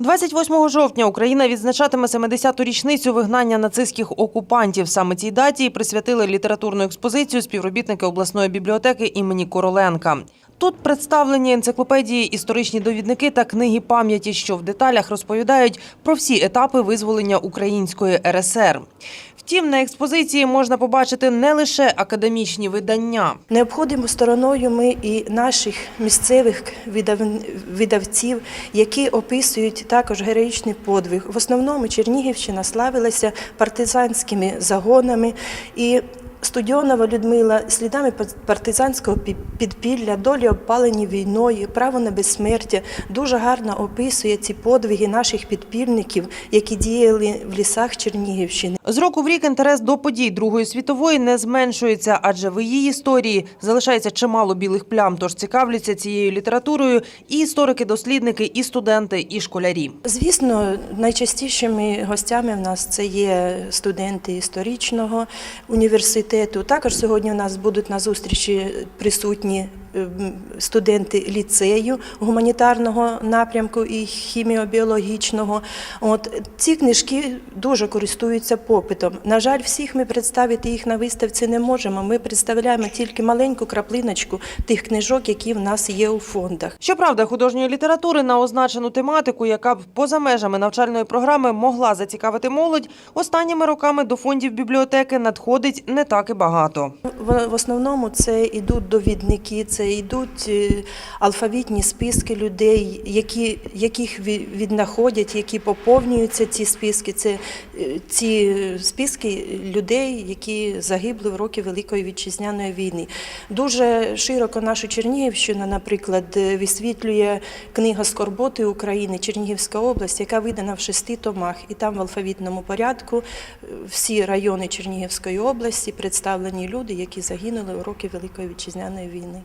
28 жовтня Україна відзначатиме 70-ту річницю вигнання нацистських окупантів. Саме цій даті присвятили літературну експозицію співробітники обласної бібліотеки імені Короленка. Тут представлені енциклопедії, історичні довідники та книги пам'яті, що в деталях розповідають про всі етапи визволення української РСР. Втім, на експозиції можна побачити не лише академічні видання. Не обходимо стороною ми і наших місцевих видав- видавців, які описують також героїчний подвиг. В основному Чернігівщина славилася партизанськими загонами і. Студіонова Людмила слідами партизанського пі- підпілля, долі обпалені війною, право на безсмертя дуже гарно описує ці подвиги наших підпільників, які діяли в лісах Чернігівщини. З року в рік інтерес до подій Другої світової не зменшується, адже в її історії залишається чимало білих плям. Тож цікавляться цією літературою і історики-дослідники, і студенти, і школярі. Звісно, найчастішими гостями в нас це є студенти історичного університету. Також сьогодні у нас будуть на зустрічі присутні студенти ліцею гуманітарного напрямку і хіміобіологічного. От ці книжки дуже користуються попитом. На жаль, всіх ми представити їх на виставці не можемо. Ми представляємо тільки маленьку краплиночку тих книжок, які в нас є у фондах. Щоправда, художньої літератури на означену тематику, яка б поза межами навчальної програми могла зацікавити молодь, останніми роками до фондів бібліотеки надходить не так і багато. В основному це йдуть довідники, це йдуть е, алфавітні списки людей, які, яких віднаходять, які поповнюються ці списки. Це е, ці списки людей, які загибли в роки Великої вітчизняної війни. Дуже широко нашу Чернігівщину, наприклад, е, висвітлює книга Скорботи України Чернігівська область, яка видана в шести томах, і там в алфавітному порядку е, всі райони Чернігівської області представлені люди, які загинули у роки Великої вітчизняної війни.